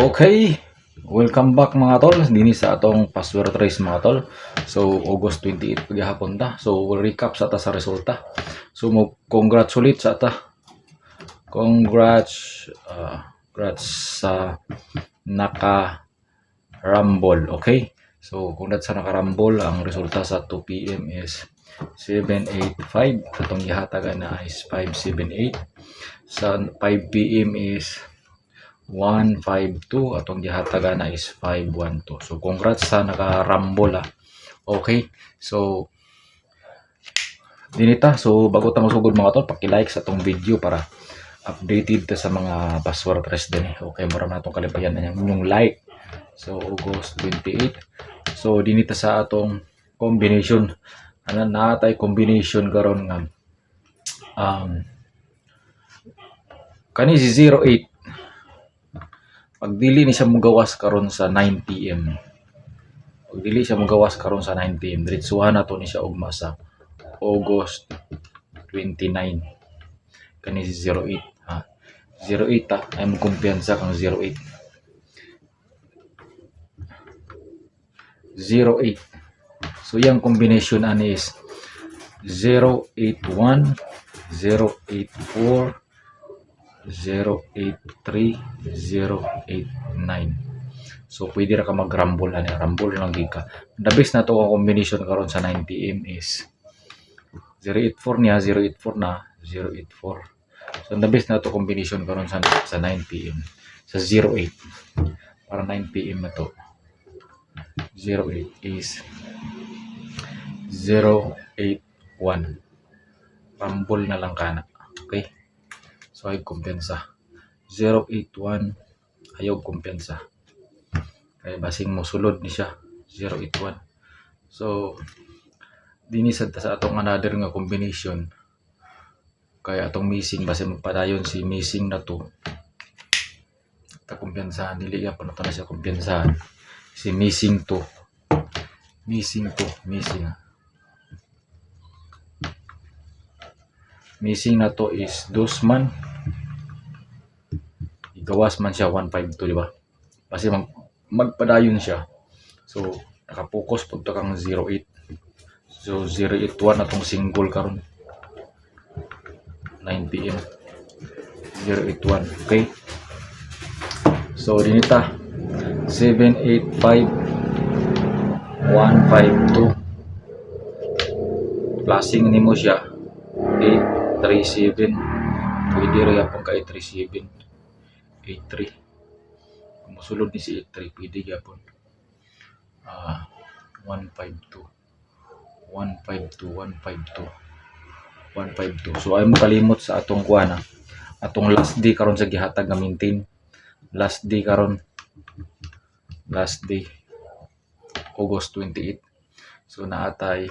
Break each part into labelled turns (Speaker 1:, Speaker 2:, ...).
Speaker 1: Okay, welcome back mga tol. Dini sa atong password trace mga tol. So August 28 paghapon ta. So we'll recap sa ta sa resulta. So mo congratulate sa ta. Congrats uh, congrats sa naka rumble, okay? So congrats sa naka rumble ang resulta sa 2 PM is 785 atong gihatagan na is 578 sa 5 PM is 152 atong gihatagan na is 512 so congrats sa naka-rumble ah. okay? So dinita so bago ta masugod mga tol paki-like sa tong video para updated ta sa mga password press din. Okay mura na atong kalipayan na yung like. So August 28 so dinita sa atong combination. Ano natay combination karon nga um kani si 08 pag dili ni siya mugawas karon sa 9 PM pag dili siya mugawas karon sa 9 PM diretsuhan na to ni siya ugma sa August 29 kani si 08 ha. 08 ta ay mo kumpiyansa kang 08 08 so yung combination ani is 081 084 083 089 so pwede ra ka mag-rumble ani rumble lang gid ka. The best na to ang combination karon sa 9 pm is 084 niya 084 na 084 so the best na to combination karon sa sa 9 pm sa 08 para 9 pm na to. 08 is 081 rumble na lang kana okay So ay kumpensa. 081 ayaw kumpensa. Kaya basing mo sulod ni siya 081. So dinisad ta sa atong another nga combination. Kaya atong missing base magpadayon si missing na to. Ta kumpensahan dili ya pa na to na siya kumpensahan. Si missing to. Missing to, missing. Missing na to is Dusman gawas man siya 152 di ba? Kasi mag, magpadayon siya. So nakapokus pud ta kang 08 so 081 na tong single karon. 9 pm 081 okay? So dinita 785 152 plusing nimo siya. 837 pwede rin yapon ka 837 83 kung ni si 83 pwede gyapon. Ah 152 152 152 152 so ay mo kalimot sa atong kuana atong last day karon sa gihatag nga maintain. Last day karon. Last day August 28 so naatay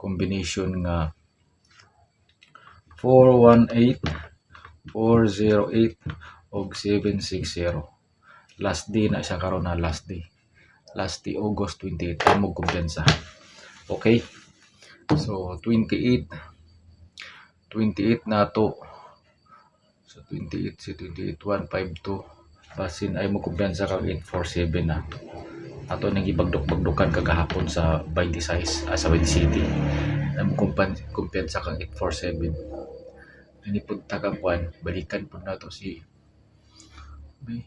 Speaker 1: combination nga 418 408 og 760 last day na siya karon na last day. Last day August 28 mo kumpensa okay? So 28 28 na to. So 28 si 28 152 basin ay mo kumpensa kag 847 na ato nang ibagdok-bagdokan kagahapon sa 26 ah, sa 20 City. Kumpen- kumpensa kang 847 Ini pud tagabuan balikan pud nato si may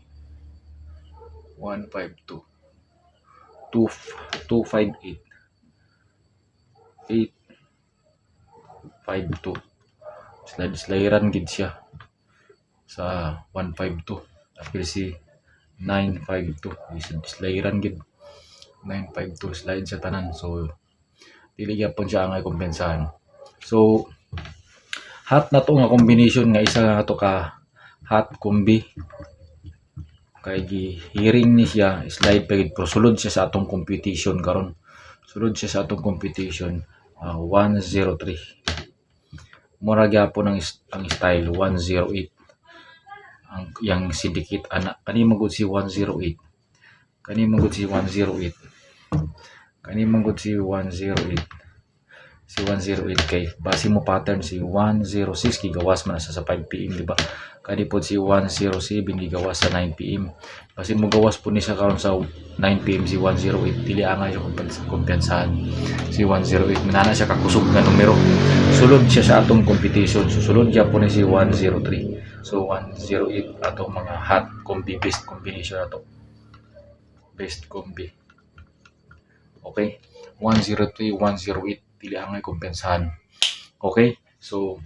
Speaker 1: 152 2 258 852 slide slideran gid siya sa 152 apil si 952 isip slideran gid. 952 slide sa tanan. So dili gyapon siya ang kompensahan so hot na to nga combination nga isa nga to ka hot combi kay gi hearing ni siya slide pa gid pero sulod siya sa atong computation karon. Sulod siya sa atong computation ah, 103 mura gyapon ang ang style 108 ang yang syndicate ana. Kani magud si 108 kani magud si 108 kani magud si 108 si 108k base mo pattern si 106 gigawas man sa 5 pm di ba kadi pod si 107 gigawas sa 9 pm base mo gawas po ni siya karon sa 9 pm si 108 dili angay siya kumpensahan. Si 108 minana siya kakusog nga numero. Sulod siya sa atong competition. Susulod siya po ni si 103 so 108 atong mga hot combi best combination ato. Best combi. Okay? 103 108 dili angay kumpensahan. Okay? So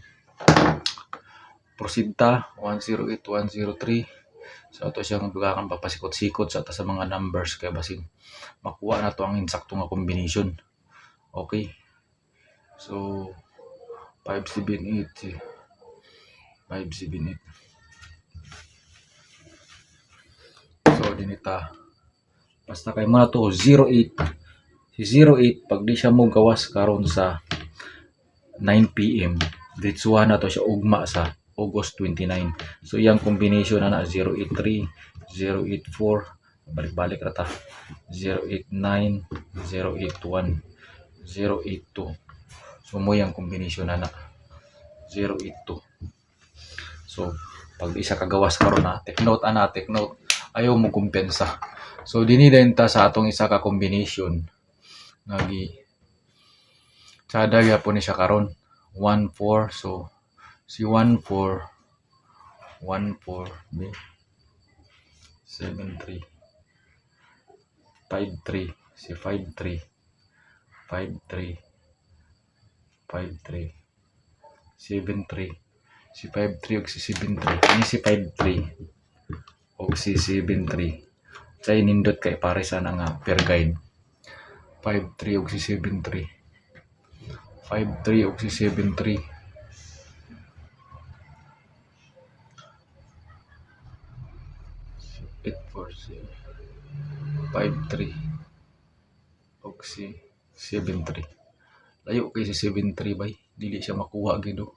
Speaker 1: proceed ta 108 103 so ato siyang dugakan papasikot-sikot sa sa mga numbers. Kay basin makuha na to ang insakto nga combination. Okay. So 578 578 so dinita basta kay mo na to 08 si 08 pag di siya mo gawas karon sa 9 PM ditsuhan na to siya ugma sa August 29 so yang combination na na 083 084 balik-balik ra ta. 089 081 082 so mo yang combination na na. 082 so pag isa kagawas karon na take note ana take note. Ayaw mo kumpensa. So dinidenta ta sa atong isa ka combination. Nagi sada gyapon ni siya karon. 1 4 so si 1 4 1 4 b. 7 3 5 3 si 5 3 5 3 5 3 7 3 si 5 3 ug si 7 3 ini si 5 3 ug si 7 3 sa nindot kay pare sana nga per guide. 5-3 og si 7-3 5-3 og si 7-3 5-3 og si 7-3 layo kay si 7-3 bay dili siya makuha gido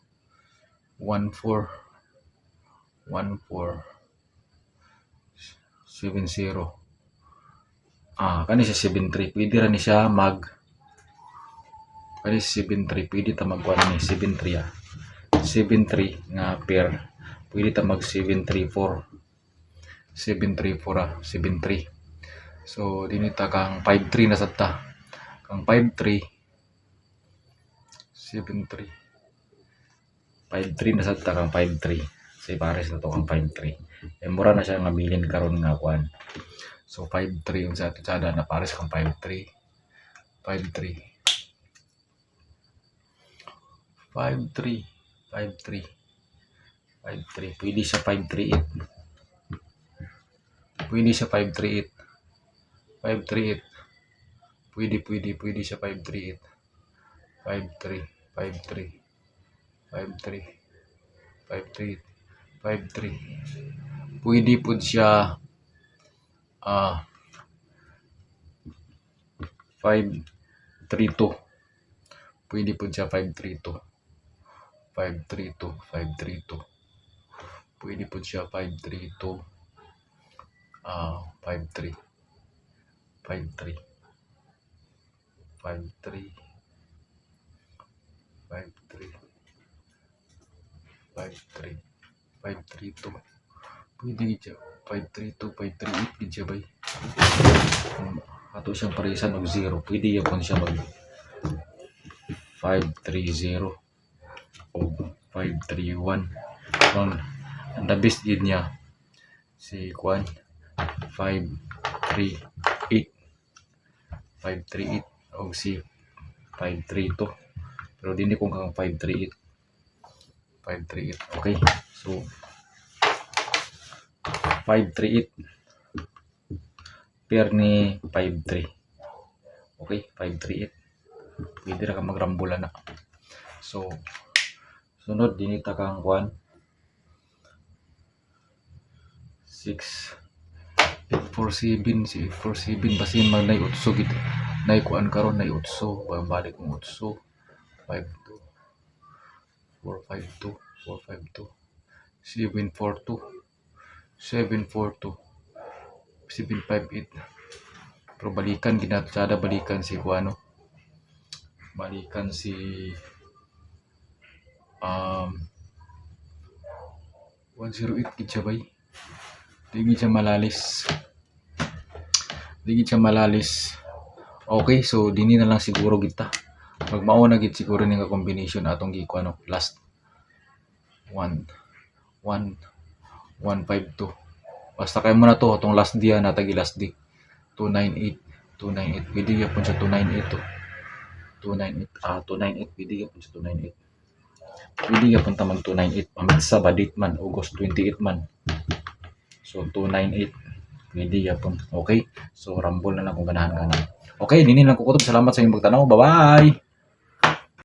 Speaker 1: 1-4 1-4 7-0 Ah, kani sa 7-3. Pwede ra ni siya mag kani sa 7-3. Pwede ta magkuha ni 7-3 ah. 7-3 nga pair. Pwede ta mag 7-3-4. 7-3-4 ah. 7-3. So, dinita kang 5-3 na sa ta. Kang 5-3 7-3 5-3 na sa ta kang 5-3. Say pares na to kang 5-3. Eh, mura na siya nga bilin karon nga kuan. So 5-3 yung sa atin sada na pares kang 5-3. 5-3. 5-3. 5-3. 5-3. Pwede siya 5-3-8. Pwede siya 5-3-8. 5-3-8. Pwede, pwede, pwede siya 5-3-8. 5-3. 5-3. 5-3. 5-3. 5-3. Pwede po siya ah 532 pwede po siya 532 532 532 pwede po siya 532 ah 53 53 53 53 53 532 pwede siya 532 538 gid siya bay. Kung ato siyang parisan og 0 pwede kung siya mag 530 o 531 kung ang the best yun niya si Kwan 538 538 o si 532 pero dili kung kang 538 538 okay. So 538 pair ni 53 okay 538 pwede na ka magrambula na. So sunod dinita kang kuan 6 847 si 847 basin mag nay utso gid? Nay kuan karon nay utso balik kong utso? 52 452 452 742 742 758 pero balikan ginatsada balikan si Kuano balikan si um 108 gid siya bay? Di gid siya malalis di gid siya malalis. Okay so dini na lang siguro kita magmao na gid siguro ni nga combination atong gi ano last 1 1 152 basta kay mo na to atong last dia na tagi last di. 298 298 pwede gyapon sa 298 to 298 ah 298 pwede gyapon sa 298 pwede gyapon ta mag 298 pamigsa ba date man? August 28 man. So 298 pwede gyapon okay. So rumble na lang kung ganahan ka na. Okay dinin lang ko kutob salamat sa inyong pagtanaw. Bye bye